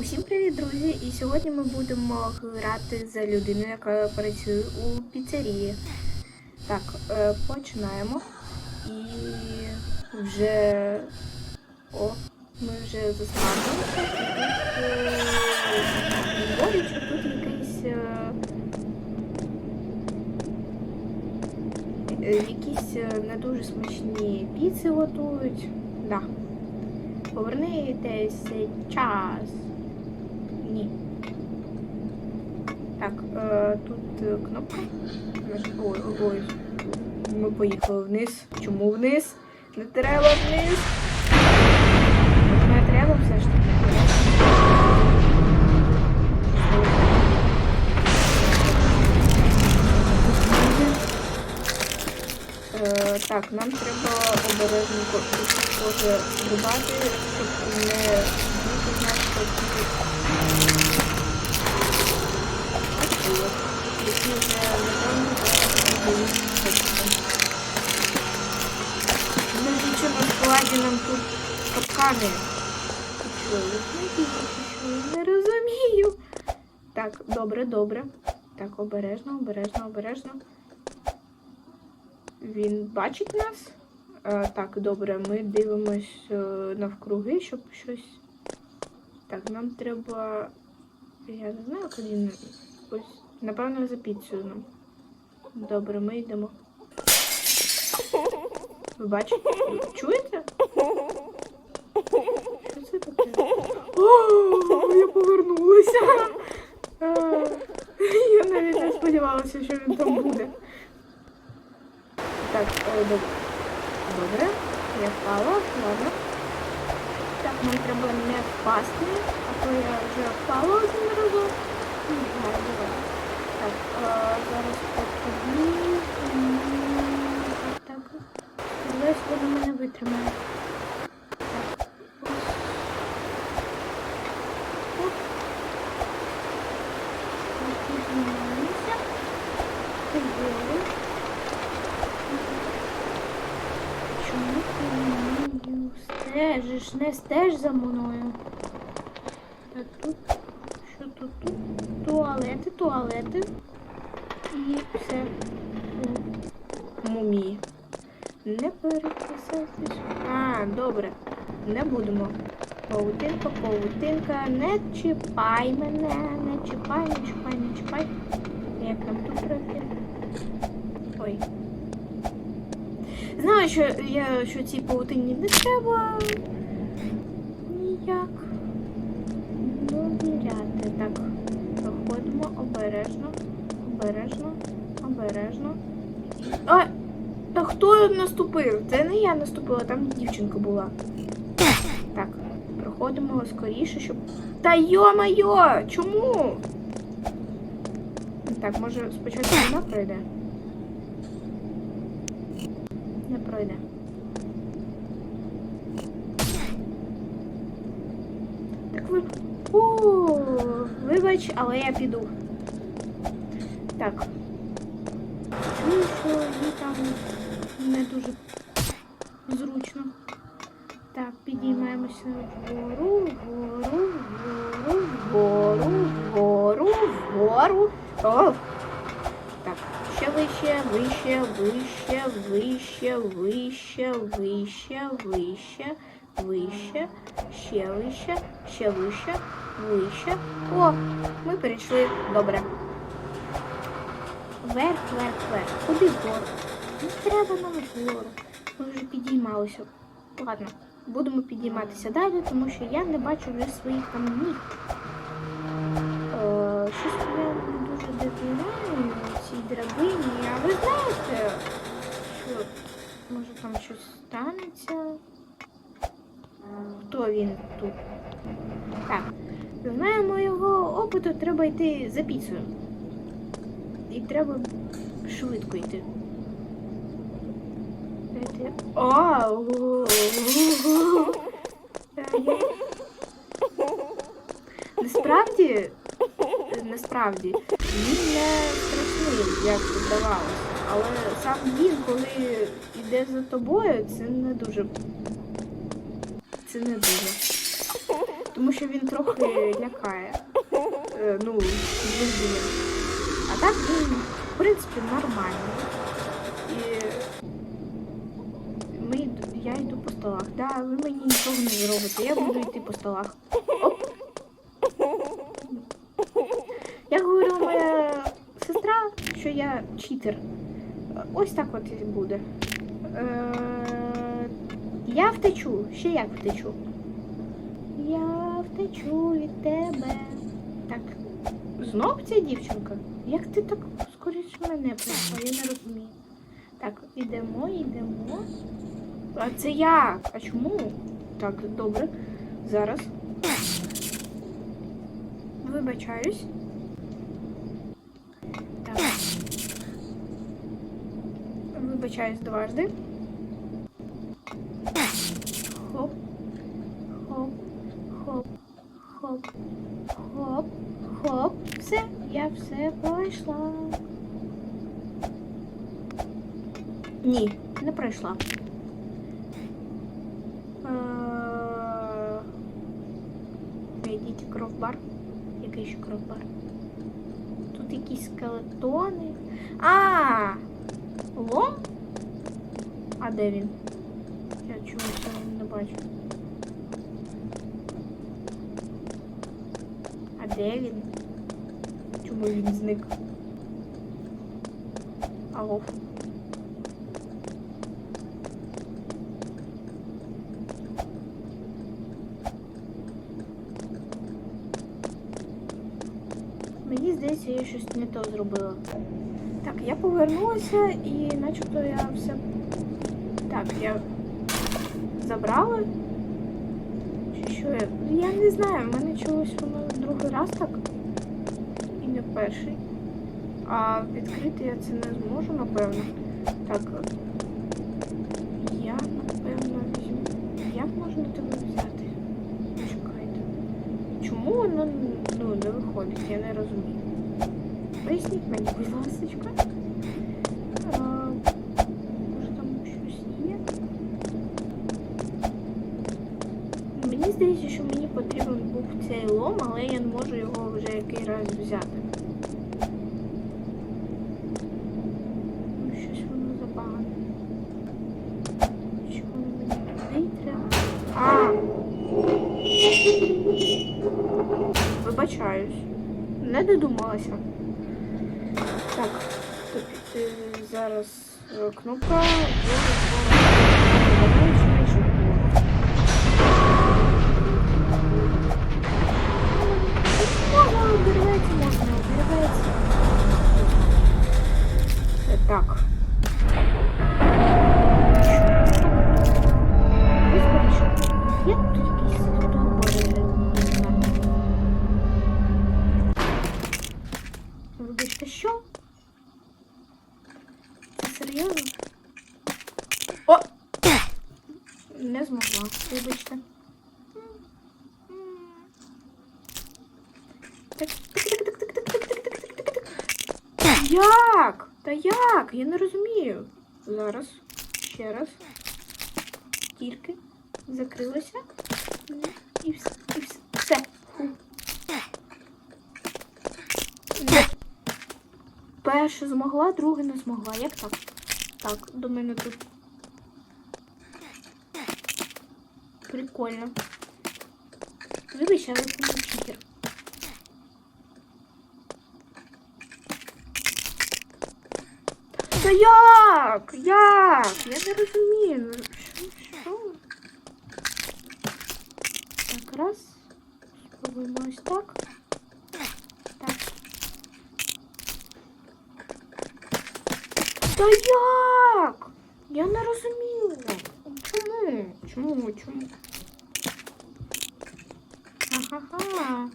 Усім привіт, друзі! І сьогодні ми будемо грати за людину, яка працює у піцерії. Так, е, починаємо. І вже. О, ми вже заскарбилися. І тут е, говорять, що тут якийсь. е, е, Якісь е, не дуже смачні піци готують. Да. Повернитесь час. Ні. Так, е, тут е, кнопка. Ой, ой. Ми поїхали вниз. Чому вниз? Не треба вниз. Не треба все ж таки. Е, так, нам треба обережненько тут може стрибати, щоб не бути значно які будуть Навіть що нам тут капкани. Не розумію. Так, добре, добре. Так, обережно, обережно, обережно. Він бачить нас. Е, так, добре, ми дивимось е, навкруги, щоб щось. Так, нам треба. Я не знаю, куди. Ось, напевно, за піцею нам. Добре, ми йдемо. Ви бачите? Чуєте? Що це таке? О, я повернулася. Я навіть не сподівалася, що він там буде. Так, е, добре. Добре, я впала, ладно. Так, нам треба не впасти, а то я вже впала один разок. Ну, давай, давай. Так, е, зараз по тобі. М, Так. Сподіваюсь, вона мене витримає. Так, ось. Піднімаємося. Чому ти мною стежиш? Не стеж за мною. Так, тут. Що тут? тут? Туалети. І все. у Мумії. Не переписатись. А, добре. Не будемо. Паутинка, паутинка. Не чіпай мене. Не чіпай, не чіпай, не чіпай. Як нам тут пройти? Ой. Знаю, що я що цій паутині не треба ніяк довіряти. Так, проходимо обережно, обережно, обережно. А! Та хто наступив? Це не я наступила, там дівчинка була. Так, проходимо скоріше, щоб. Та йо-майо! Чому? Так, може спочатку вона пройде? Не пройде. Так ви. Вибач, але я піду. Так. Чую, що їй там не дуже зручно. Так, підіймаємося вгору, вгору, вгору, вгору, вгору, вгору. О! Так, ще вище, вище, вище, вище, вище, вище, вище, вище, ще вище, ще вище, вище. О, ми перейшли. Добре. Вверх, вверх, вверх. Куди вгору? Не треба нам вгору. Ми вже підіймалися. Ладно, будемо підійматися далі, тому що я не бачу вже своїх там ніг. Е, Щось я дуже довіряю цій драбині. А ви знаєте, що може там щось станеться? Хто він тут? Так, знаємо його опиту, треба йти за піцею. І треба швидко йти. Насправді, насправді, він не страшний, як здавалося. Але сам він, коли йде за тобою, це не дуже. Це не дуже. Тому що він трохи лякає. Е, ну, блондинів. А так в принципі, нормальний. І ми, я йду по столах. Да, ви мені нічого не зробите. Я буду йти по столах. Оп. Як говорила моя сестра, що я читер. Ось так от буде. Е, я втечу. Ще як втечу. Я втечу від тебе. Так. Знов ця дівчинка? Як ти так скоріше мене прийшла? Я не розумію. Так, ідемо, йдемо. А це як? А чому? Так, добре. Зараз. Вибачаюсь. Так. Вибачаюсь дважди. Хоп. Хоп. Хоп. Хоп. Хоп. Хоп. Все, я все пройшла. Ні, не пройшла. Знайдіть кровбар. Який ще кровбар? Тут якісь скелетони. А! Лом? А де він? Я його не бачу. А де він? Чому він зник? Алло. Мені здається, я щось не то зробила. Так, я повернулася і начебто я все. Так, я забрала. Чи що я? Ну, Я не знаю, в мене чогось воно другий раз так. І не перший. А відкрити я це не зможу, напевно. Так. Я, напевно, візьму. Як можна тебе взяти? Чекайте. Чому воно ну, не виходить? Я не розумію. Поясніть мені, будь ласка. Може там щось є? Мені здається, що мені потрібен був цей лом, але я не можу його вже який раз взяти. Ну, щось воно забагане. Що воно мені туди треба? А! Вибачаюсь. Не додумалася. Так, тобі, е, зараз е, кнопка. Змогла, вибачте. Так, тик-тик-тик-тик-тик-тик-тик-тик. Як? Та як? Я не розумію. Зараз. Ще раз. Тільки закрилося. І все. І все. Перше змогла, друге не змогла. Як так? Так, до мене тут. Прикольно. Вибач, але це не читер. Та як? Як? Я не розумію. Ну, Що? Що? Так, раз. Спробуємо ось так. Так. Та як? Я не розумію. Чому? Чому? Чому? Ага.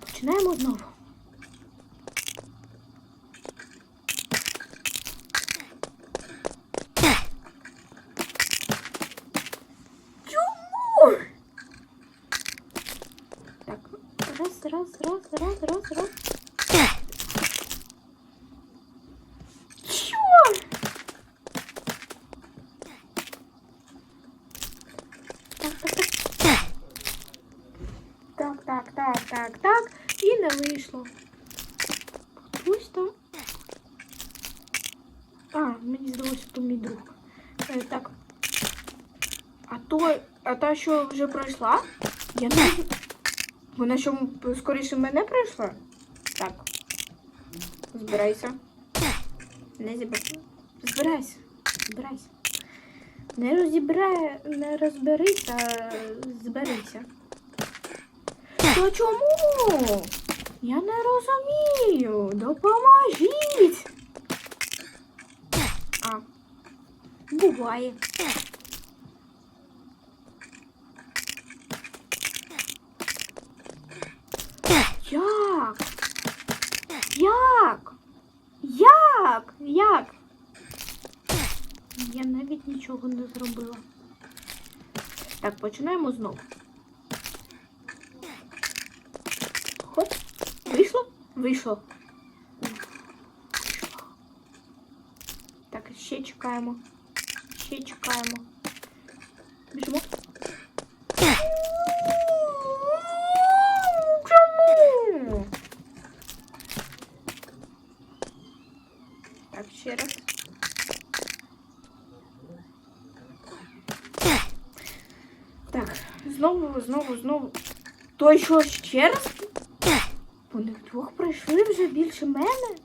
Починаємо знову. Чому? Так, раз, раз, раз, раз, раз, раз. Чё? Так, так. так. І не вийшло. Хтось там. А, мені здалося, то мій друг. Е, так. А то, а та, що вже пройшла? Я не. Вона що скоріше мене пройшла? Так. Збирайся. Не зібрайся. Збирайся. Збирайся. Не розібрай, не розберися, зберися. То чому? Я не розумію. Допоможіть. А. Буває. Як? Як? Як? Як? Я навіть нічого не зробила. Так, починаємо знову. Вийшло? Вийшло. Вийшло. Так, ще чекаємо. Ще чекаємо. Біжимо. Чому? Так, ще раз. Так, знову, знову, знову. То що ще раз? Вдвох вже більше мене.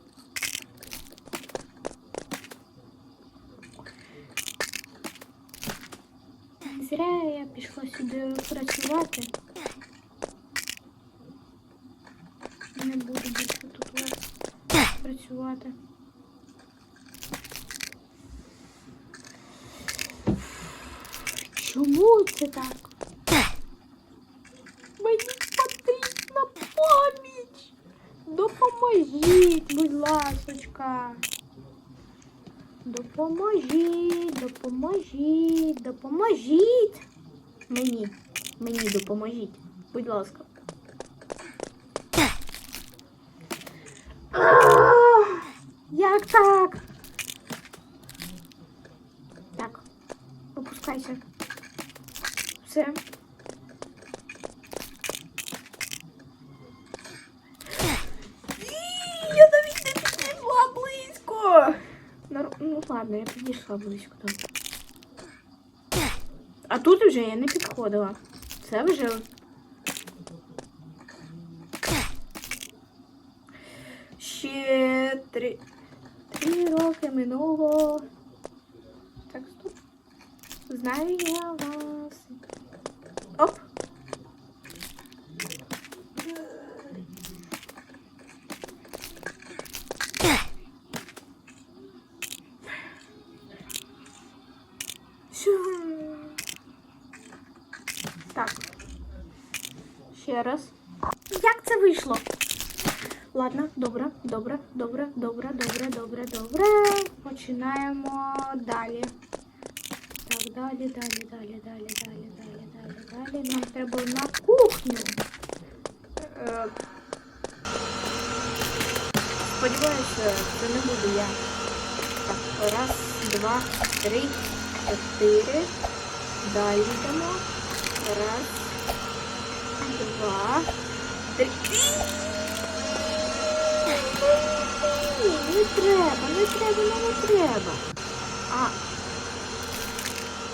Зря я пішла сюди працювати. Не буду більше тут працювати. Чому це так? Мені потрібна поміч. Допоможіть, будь ласочка. Допоможіть, допоможіть, допоможіть. Мені, мені допоможіть, будь ласка. Ах, Як так? Так, опускайся. Все. Ій, Я навіть не підійшла близько. Нар- Ну ладно, я підійшла близько там. А тут вже я не підходила. Це вже. Ще три. Три роки минуло. Так, стоп. Знаю я вас. Оп. Шу. Так. Ще раз. Як це вийшло? Ладно, добре, добре, добре, добре, добре, добре, добре. Починаємо далі. Так, далі, далі, далі, далі, далі, далі, далі, далі. Нам треба на кухню. Е, Сподіваюся, це не буду я. Так, раз, два, три, чотири. Далі йдемо. Раз, два, три. Не треба, не треба, ну не треба. А.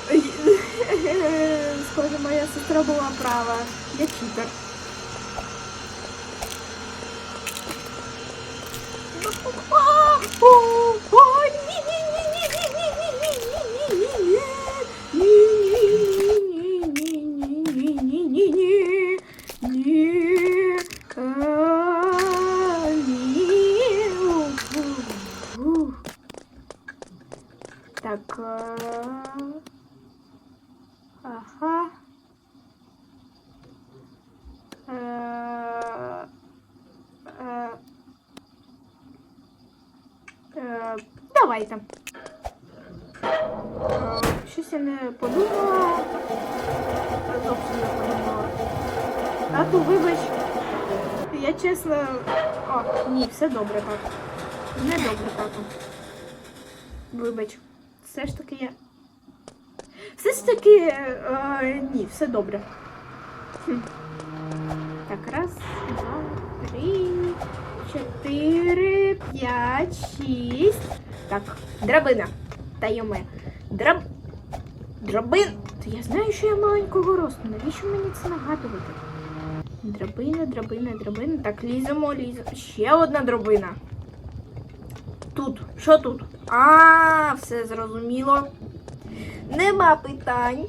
Схоже, моя сестра була права. Я читер. А, Ага. Е, е, е, Давайте. Е, Щось я не подумала. Зовсім не подумала. Тату, вибач. Я чесно. О, ні, все добре, тату. Не добре, тату. Вибач. Все ж таки я. Таки. Е, ні, все добре. Так, раз, два, три, чотири, п'ять, шість. Так, драбина. Та йоме. Драб... Драбин. Та я знаю, що я маленького росту. Навіщо мені це нагадувати? Драбина, драбина, драбина. Так, ліземо, ліземо. Ще одна драбина. Тут. Що тут? А, все зрозуміло. Нема питань.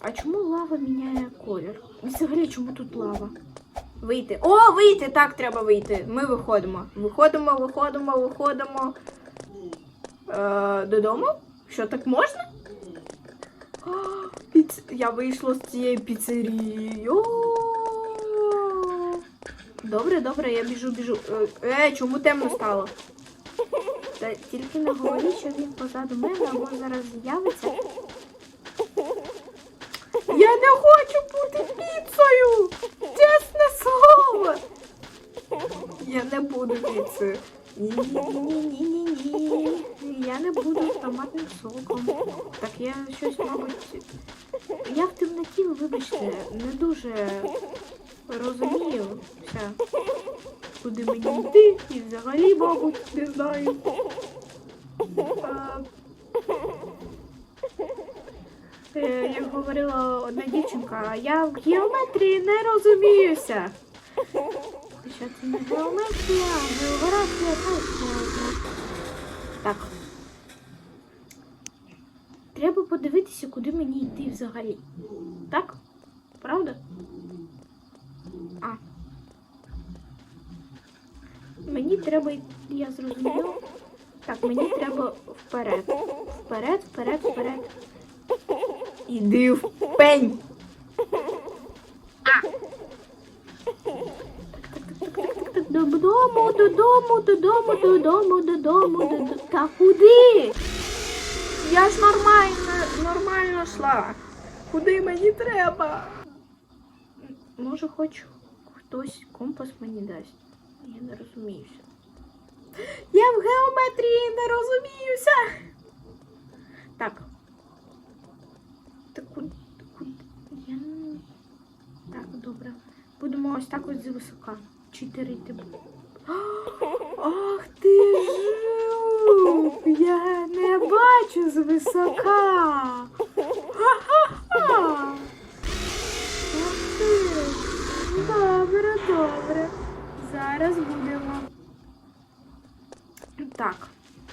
А чому лава міняє колір? І Взагалі, чому тут лава? Вийти. О, вийти! Так, треба вийти. Ми виходимо. Виходимо, виходимо, виходимо. Е, додому? Що так можна? А, піц... Я вийшла з цієї піцерії. О! Добре, добре, я біжу, біжу. Е, Е, чому темно стало? Та тільки не говоріть, що він позаду мене або зараз з'явиться. Я не хочу бути піцею! Чесне слово! Я не буду піцею. Ні-ні-ні-ні-ні-ні. Я не буду томатним соком. Так я щось, мабуть. Я в темноті, вибачте, не дуже розумію все. Куди мені йти і взагалі, мабуть, не знаю. А, Е, Як говорила одна дівчинка, я в геометрії не розуміюся. Що це не геометрія, а географія точно. Так. Треба подивитися, куди мені йти взагалі. Так? Правда? А. Мені треба я зрозуміла. Так, мені треба вперед. Вперед, вперед, вперед. Іди в пень. А. Додому, додому, додому, додому, додому, додому. Та куди? Я ж нормально, нормально йшла. Куди мені треба? Може, хоч хтось компас мені дасть. Я не розуміюся. Я в геометрії не розуміюся. Так. Так куди? Я не... Так, добре. Будемо ось так ось звисока. Чотирити буду. Ах ти жук! Я не бачу звисока. Ха-ха-ха! Зараз будемо. Так,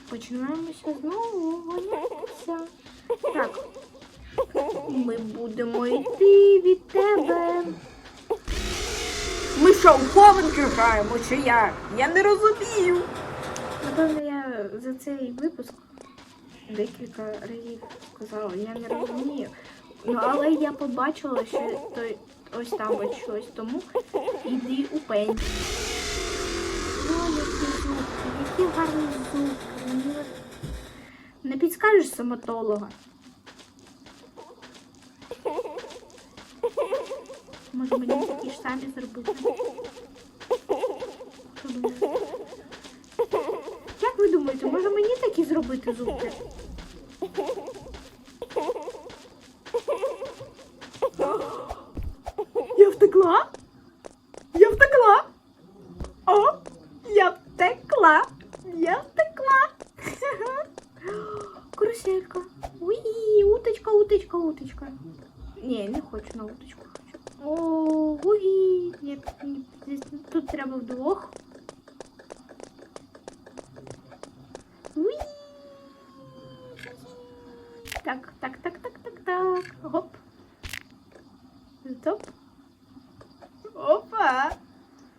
починаємося знову гонятися. Так. Ми будемо йти від тебе. Ми що, в хованки граємо чи як? Я не розумію. Напевно, я за цей випуск декілька разів сказала, я не розумію. Ну, але я побачила, що той ось там ось щось, тому іди у пень. Які гарні от Не підскажеш стоматолога? Може мені такі ж самі зробити? Як ви думаєте, може мені такі зробити зубки? Я втекла? Я втекла? О, я втекла. Я втекла. Каруселька. Уї, уточка, уточка, уточка. Не, не хочу на уточку. О, уї. Нет, ні, тут треба вдвох. Уї. Так, так, так, так, так, так. Гоп. Стоп. Опа.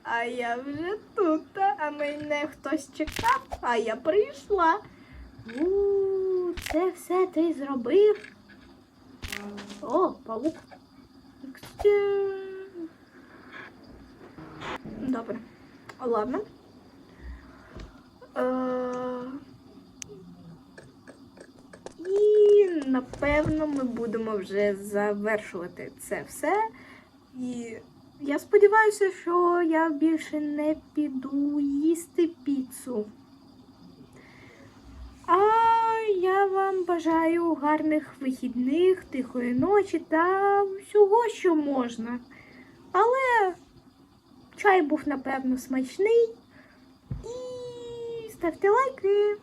А я вже тут, а мене хтось чекав, а я прийшла. У, це все ти зробив. О, павук. Добре. Ладно. Е, І напевно ми будемо вже завершувати це все. І я сподіваюся, що я більше не піду їсти піцу. А я вам бажаю гарних вихідних, тихої ночі та всього, що можна. Але Чай був, напевно, смачний. І ставте лайки.